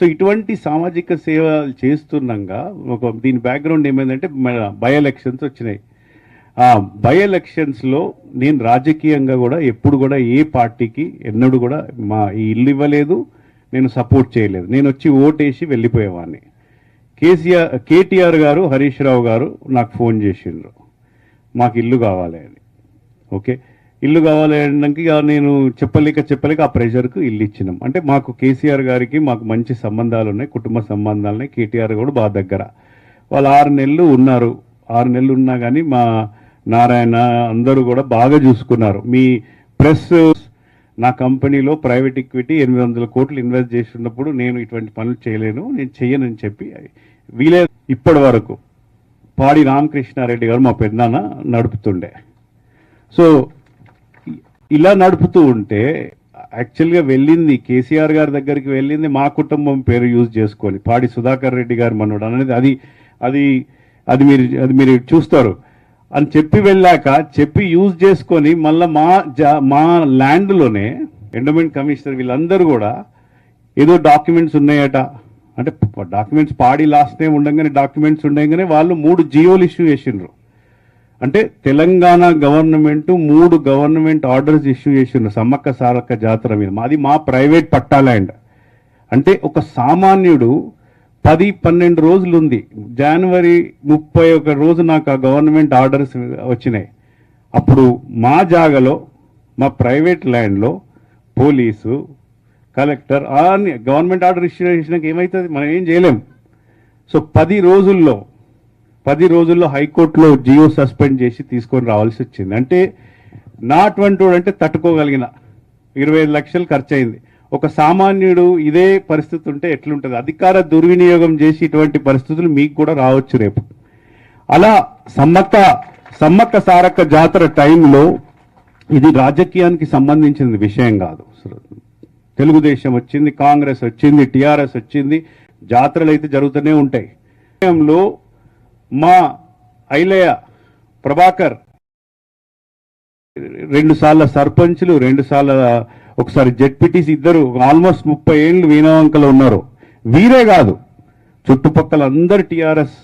So ఇటువంటి సామాజిక సేవ చేస్తుండగా ఒక దీని బ్యాక్గ్రౌండ్ ఏమైందంటే మన బై ఎలక్షన్స్ వచ్చినాయి. ఆ బై ఎలక్షన్స్లో నేను రాజకీయంగా కూడా ఎప్పుడు కూడా ఏ పార్టీకి ఎన్నడూ కూడా మా ఈ ఇల్లు ఇవ్వలేదు నేను సపోర్ట్ చేయలేదు. నేను వచ్చి ఓటేసి వెళ్ళిపోయేవాడిని. కేసీఆర్ కేటీఆర్ గారు హరీష్ రావు గారు నాకు ఫోన్ చేసిండ్రు. మాకు ఇల్లు కావాలి అని. ఓకే? ఇల్లు కావాలి అనడానికి ఇక నేను చెప్పలేక చెప్పలేక ఆ ప్రెషర్కు ఇల్లు ఇచ్చినాం. అంటే మాకు కేసీఆర్ గారికి మాకు మంచి సంబంధాలు ఉన్నాయి కుటుంబ సంబంధాలు ఉన్నాయి. కేటీఆర్ కూడా బాగా దగ్గర. వాళ్ళు ఆరు నెలలు ఉన్నారు. ఆరు నెలలు ఉన్నా కానీ మా నారాయణ అందరూ కూడా బాగా చూసుకున్నారు. మీ ప్రెస్ నా కంపెనీలో ప్రైవేట్ ఈక్విటీ ఎనిమిది వందల కోట్లు ఇన్వెస్ట్ చేసినప్పుడు నేను ఇటువంటి పనులు చేయలేను. నేను చెయ్యనని చెప్పి వీలే ఇప్పటి వరకు పాడి రామకృష్ణారెడ్డి గారు మా పెద్దనాన్న నడుపుతుండే. సో ఇలా నడుపుతూ ఉంటే యాక్చువల్గా వెళ్ళింది కేసీఆర్ గారి దగ్గరికి వెళ్ళింది మా కుటుంబం పేరు యూజ్ చేసుకొని పాడి సుధాకర్ రెడ్డి గారు మనోడు అనేది అది అది అది మీరు అది మీరు చూస్తారు. అని చెప్పి వెళ్ళాక చెప్పి యూజ్ చేసుకొని మళ్ళీ మా జా మా ల్యాండ్లోనే ఎండోమెంట్ కమిషనర్ వీళ్ళందరూ కూడా ఏదో డాక్యుమెంట్స్ ఉన్నాయట. అంటే డాక్యుమెంట్స్ పాడి లాస్ట్ టైం ఉండగానే డాక్యుమెంట్స్ ఉండగానే వాళ్ళు మూడు జియోలు ఇష్యూ చేసిండ్రు. అంటే తెలంగాణ గవర్నమెంట్ మూడు గవర్నమెంట్ ఆర్డర్స్ ఇష్యూ చేసిండ్రు సమ్మక్క సారక్క జాతర మీద. మాది మా ప్రైవేట్ పట్టా ల్యాండ్. అంటే ఒక సామాన్యుడు పది పన్నెండు రోజులు ఉంది. జనవరి ముప్పై ఒక రోజు నాకు ఆ గవర్నమెంట్ ఆర్డర్స్ వచ్చినాయి. అప్పుడు మా జాగలో మా ప్రైవేట్ ల్యాండ్లో పోలీసు కలెక్టర్ అన్ని గవర్నమెంట్ ఆర్డర్ ఇష్యూ చేసినాక ఏమవుతుంది మనం ఏం చేయలేం. సో పది రోజుల్లో పది రోజుల్లో హైకోర్టులో జియో సస్పెండ్ చేసి తీసుకొని రావాల్సి వచ్చింది. అంటే నా అటువంటి అంటే తట్టుకోగలిగిన ఇరవై ఐదు లక్షలు ఖర్చు అయింది ఒక సామాన్యుడు ఇదే పరిస్థితి ఉంటే ఎట్లుంటుంది? అధికార దుర్వినియోగం చేసి ఇటువంటి పరిస్థితులు మీకు కూడా రావచ్చు రేపు. అలా సమ్మక్క సమ్మక్క సారక్క జాతర టైంలో ఇది రాజకీయానికి సంబంధించిన విషయం కాదు. తెలుగుదేశం వచ్చింది కాంగ్రెస్ వచ్చింది టిఆర్ఎస్ వచ్చింది జాతరలు అయితే జరుగుతూనే ఉంటాయి. విషయంలో మా ఐలయ్య ప్రభాకర్. రెండు సార్ల సర్పంచ్లు రెండు సార్ల ఒకసారి జెడ్పీటీసీ ఇద్దరు ఆల్మోస్ట్ ముప్పై ఏళ్ళు వీణవంకలు ఉన్నారు. వీరే కాదు చుట్టుపక్కల అందరు టీఆర్ఎస్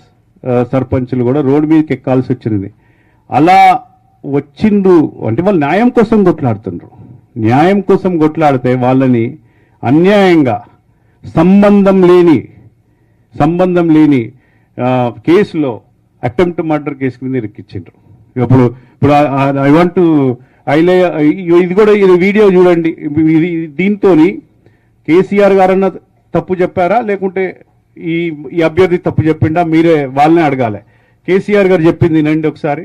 సర్పంచ్లు కూడా రోడ్డు మీదకి ఎక్కాల్సి వచ్చింది. అలా వచ్చిండ్రు అంటే వాళ్ళు న్యాయం కోసం కొట్లాడుతుండ్రు. న్యాయం కోసం కొట్లాడితే వాళ్ళని అన్యాయంగా సంబంధం లేని సంబంధం లేని కేసులో అటెంప్ట్ మర్డర్ కేసు కింద ఇరికిచ్చిండ్రు. ఇప్పుడు ఇప్పుడు ఐ వాంట్ ఐలే ఇది కూడా ఇది వీడియో చూడండి. ఇది దీంతో కేసీఆర్ గారన్న తప్పు చెప్పారా? లేకుంటే ఈ ఈ అభ్యర్థి తప్పు చెప్పిండా? మీరే వాళ్ళనే అడగాలి. కేసీఆర్ గారు చెప్పింది నండి ఒకసారి.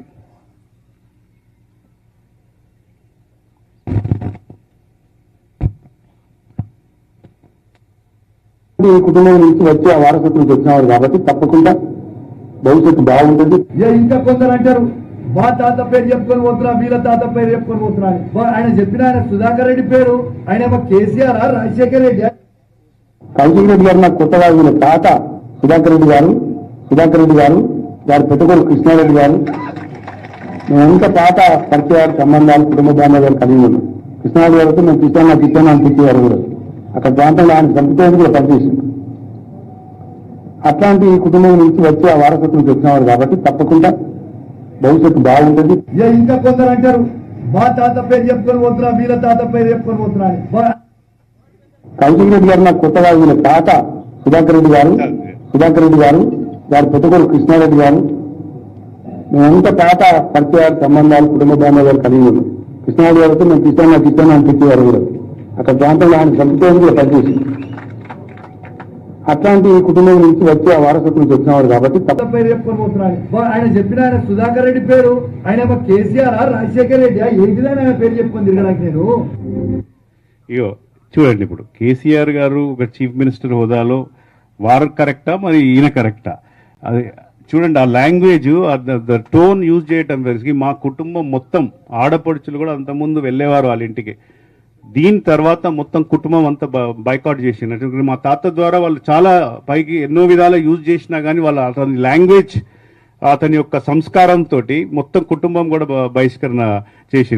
ఈ కుటుంబం నుంచి వచ్చే ఆ వారసత్వం నుంచి వచ్చినవాడు కాబట్టి తప్పకుండా భవిష్యత్తు బాగుంటుంది. ఇంకా కొందరు అంటారు మా తాత పేరు చెప్పుకొని పోతున్నా వీళ్ళ తాత పేరు చెప్పుకొని పోతున్నా ఆయన చెప్పిన ఆయన సుధాకర్ రెడ్డి పేరు ఆయన కేసీఆర్ రాజశేఖర్ రెడ్డి కౌశిక్ రెడ్డి గారు నాకు కొత్తగా వీళ్ళ తాత సుధాకర్ రెడ్డి గారు సుధాకర్ రెడ్డి గారు వారి పెట్టుకోడు కృష్ణారెడ్డి గారు. మేమంతా పాత పరిచయాలు సంబంధాలు కుటుంబ బాంధవ్యాలు కలిగి ఉన్నాం. కృష్ణారెడ్డి గారితో మేము కృష్ణ నాకు ఇచ్చాను అని చెప్పేవారు కూడా. అక్కడ ప్రాంతంలో ఆయన చంపుతోంది కూడా పనిచేసింది అట్లాంటి కుటుంబం నుంచి వచ్చే ఆ వారసత్వం వచ్చినవాడు కాబట్టి తప్పకుండా భవిష్యత్తు బాగుంటుంది ఇంకా కొందరు అంటారు మా తాత పేరు చెప్పుకొని పోతున్నా వీళ్ళ తాత పేరు చెప్పుకొని పోతున్నా కౌశిక్ రెడ్డి గారు నాకు కొత్తగా వీళ్ళ తాత సుధాకర్ రెడ్డి గారు సుధాకర్ రెడ్డి గారు వారి పెట్టుకోడు కృష్ణారెడ్డి గారు మేమంతా పాత పరిచయాలు సంబంధాలు కుటుంబ బాంధవ్యాలు కలిగి ఉన్నాం కృష్ణారెడ్డి గారితో మేము కృష్ణ నాకు ఇచ్చాను అని చెప్పేవారు కూడా అక్కడ ప్రాంతంలో ఆయన కూడా పనిచేసింది. అట్లాంటి కుటుంబం నుంచి వచ్చే ఆ వారసత్వం నుంచి వచ్చినవాడు కాబట్టి పేరు చెప్పుకొని ఆయన చెప్పిన ఆయన సుధాకర్ రెడ్డి పేరు ఆయన కేసీఆర్ ఆ, రాజశేఖర్ రెడ్డి ఏంటిదని ఆయన పేరు చెప్పుకొని తిరగడానికి నేను? ఇగో చూడండి ఇప్పుడు. కేసీఆర్ గారు ఒక చీఫ్ మినిస్టర్ హోదాలో వారు కరెక్టా మరి ఈయన కరెక్టా? అది చూడండి ఆ లాంగ్వేజ్ ద టోన్ యూజ్ చేయటం వరకు మా కుటుంబం మొత్తం ఆడపడుచులు కూడా అంతకుముందు వెళ్ళేవారు వాళ్ళ ఇంటికి. దీని తర్వాత మొత్తం కుటుంబం అంతా బైకాట్ చేసినట్టు మా తాత ద్వారా వాళ్ళు చాలా పైకి ఎన్నో విధాలు యూజ్ చేసినా కానీ వాళ్ళ అతని లాంగ్వేజ్ అతని యొక్క సంస్కారంతో మొత్తం కుటుంబం కూడా బహిష్కరణ చేసింది.